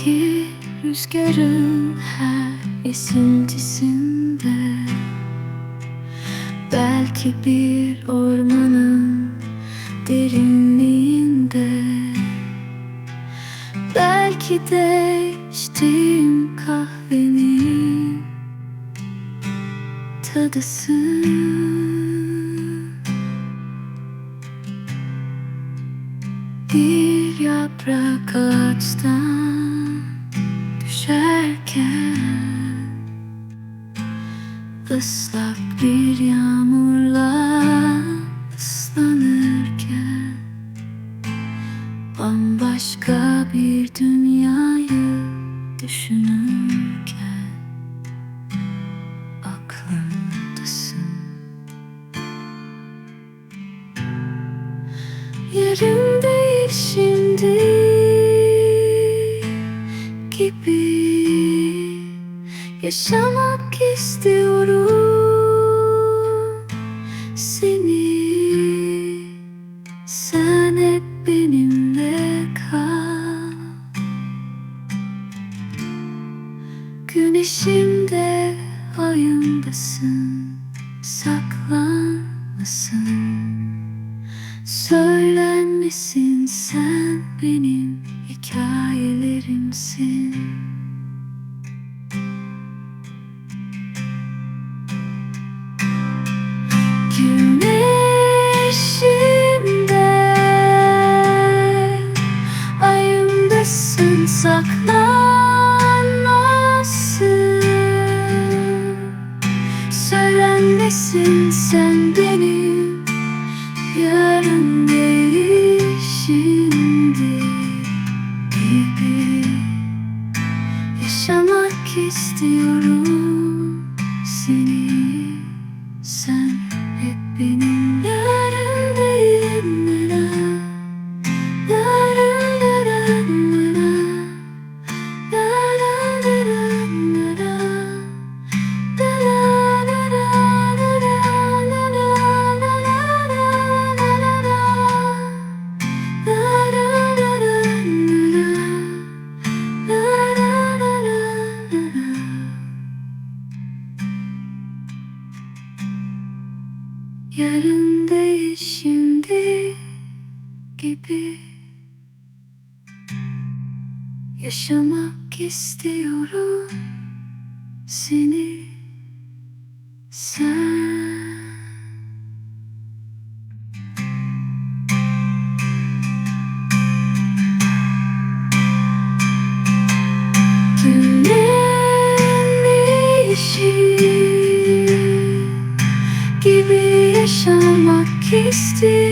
Belki rüzgarın her esintisinde Belki bir ormanın derinliğinde Belki de içtiğim kahvenin tadısın. Bir yaprak ağaçtan düşerken ıslak bir yağmurla ıslanırken Bambaşka bir dünyayı düşünürken Aklımdasın. Yerim değil şimdi gibi Yaşamak istiyorum. Seni Sen hep benimle kal. Güneşimde ayımdasın Saklanmasın. Söylenmesin sen benim benim Yarın değil Yaşamak istiyorum seni Yarın şimdi gibi. Yaşamak istiyorum seni. Sen yaşamak istiyorum